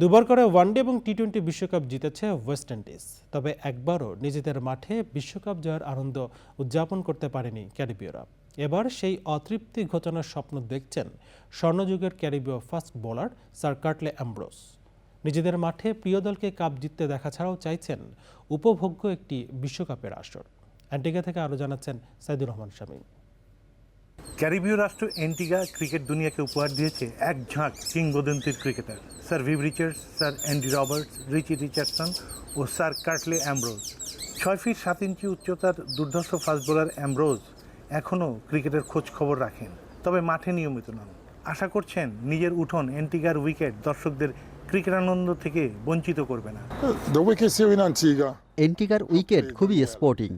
দুবার করে ওয়ানডে এবং টি টোয়েন্টি বিশ্বকাপ জিতেছে ওয়েস্ট ইন্ডিজ। তবে একবারও নিজেদের মাঠে বিশ্বকাপ জয়ের আনন্দ উদযাপন করতে পারেনি ক্যারিবীয়রা। এবার সেই অতৃপ্তি ঘোচানোর স্বপ্ন দেখছেন স্বর্ণযুগের ক্যারিবীয় fast bowler sir Curtly Ambrose. নিজেদের মাঠে প্রিয় দলকে কাপ জিততে দেখা ছাড়াও চাইছেন উপভোগ্য একটি বিশ্বকাপের আসর। অ্যান্টিগা থেকে আরও জানাচ্ছেন সাইদুর রহমান শামীম। ক্যারিবীয় রাষ্ট্র এন্টিগা ক্রিকেট দুনিয়াকে উপহার দিয়েছে এক ঝাঁক কিংবদন্তির cricketer. Sir Viv Richards sir Andy Roberts Richie Richardson ও স্যার কার্টলে অ্যামব্রোজ। ছয় ফিট সাত ইঞ্চি উচ্চতার দুর্ধর্ষ ফাস্ট বোলার অ্যামব্রোজ এখনও ক্রিকেটের খোঁজ খবর রাখেন তবে মাঠে নিয়মিত নন। আশা করছেন নিজের উঠোন এন্টিগার উইকেট দর্শকদের ক্রিকেট আনন্দ থেকে বঞ্চিত করবে না. এন্টিকার উইকেট খুবই স্পোর্টিং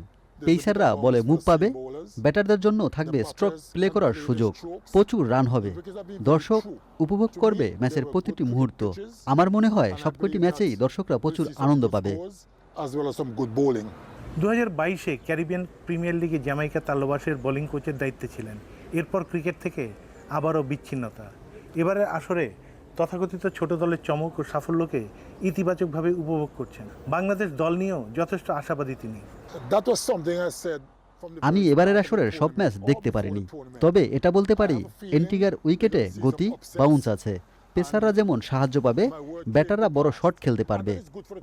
পেসাররা বলে, মুভ পাবে। ব্যাটারদের জন্য থাকবে স্ট্রোক প্লে করার সুযোগ। প্রচুর রান হবে। দর্শক উপভোগ করবে ম্যাচের প্রতিটি মুহূর্ত। আমার মনে হয় সবকটি ম্যাচেই দর্শকরা প্রচুর আনন্দ পাবে. দু হাজার বাইশে ক্যারিবিয়ান প্রিমিয়ার লিগে জ্যামাইকা তাল্লবাসের বোলিং কোচের দায়িত্বে ছিলেন। এরপর ক্রিকেট থেকে আবারও বিচ্ছিন্নতা। এবারের আসরে তথাকথিত ছোট দলের চমক ও সাফল্যকে ইতিবাচকভাবে উপভোগ করছেন। বাংলাদেশ দল নিয়েও যথেষ্ট আশাবাদী তিনি। আমি এবারের আসরের সব ম্যাচ দেখতে পারিনি। তবে এটা বলতে পারি এন্টিগার উইকেটে গতি বাউন্স আছে। পেসাররা যেমন সাহায্য পাবে ব্যাটাররা বড় শট খেলতে পারবে।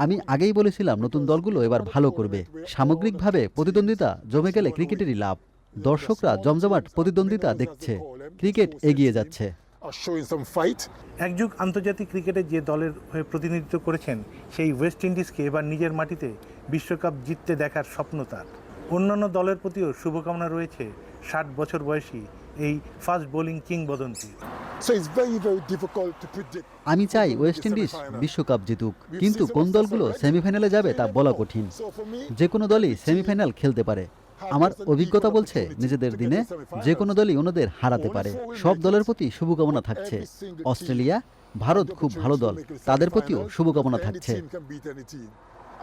আমি আগেই বলেছিলাম নতুন দলগুলো এবার ভালো করবে। সামগ্রিকভাবে প্রতিদ্বন্দ্বিতা জমে গেলে ক্রিকেটেরই লাভ। দর্শকরা জমজমাট প্রতিদ্বন্দ্বিতা দেখছে। ক্রিকেট এগিয়ে যাচ্ছে। একযুগ আন্তর্জাতিক ক্রিকেটে যে দলের হয়ে প্রতিনিধিত্ব করেছেন সেই ওয়েস্ট ইন্ডিজকে এবার নিজের মাটিতে বিশ্বকাপ জিততে দেখার স্বপ্ন তার। অন্যান্য দলের প্রতিও শুভকামনা রয়েছে ষাট বছর বয়সী এই ফাস্ট বোলিং কিংবদন্তি। So it's very, very difficult to predict. আমি চাই ওয়েস্ট ইন্ডিজ বিশ্বকাপ জিতুক কিন্তু কোন দলগুলো সেমিফাইনালে যাবে তা বলা কঠিন। যে কোনো দলই সেমিফাইনাল খেলতে পারে। আমার অভিজ্ঞতা বলছে, নিজেদের দিনে যে কোনো দলই অন্যদের হারাতে পারে সব দলের প্রতি শুভকামনা থাকছে অস্ট্রেলিয়া, ভারত খুব ভালো দল তাদের প্রতিও শুভকামনা থাকছে team can beat any team.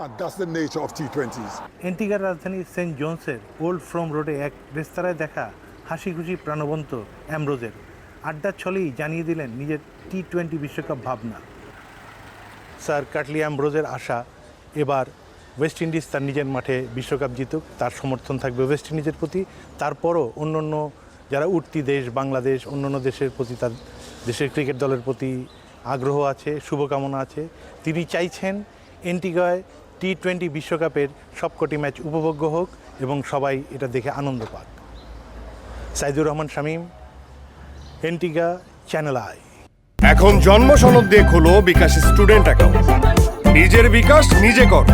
And that's the nature of T20s. এন্টিগার রাজধানী সেন্ট জোনসের ওল্ড ফ্রম রোডে এক রেস্তোরাঁয় দেখা হাসি খুশি প্রাণবন্ত অ্যামরোজের আড্ডার ছলেই জানিয়ে দিলেন নিজের টি টোয়েন্টি বিশ্বকাপ ভাবনা স্যার কাটলি অ্যামব্রোজের আশা এবার ওয়েস্ট ইন্ডিজ তার নিজের মাঠে বিশ্বকাপ জিতুক, তার সমর্থন থাকবে ওয়েস্ট ইন্ডিজের প্রতি। তারপরও অন্য অন্য যারা উঠতি দেশ, বাংলাদেশ অন্য অন্য দেশের প্রতি তার, দেশের ক্রিকেট দলের প্রতি আগ্রহ আছে, শুভকামনা আছে। তিনি চাইছেন এন্টিগয় টি টোয়েন্টি বিশ্বকাপের সবকটি ম্যাচ উপভোগ্য হোক এবং সবাই এটা দেখে আনন্দ পাক। Saidur Rahman, Shamim Antigua channel I এখন জন্ম সনদ দিয়ে খোলো বিকাশ স্টুডেন্ট অ্যাকাউন্ট। নিজের বিকাশ নিজে কর।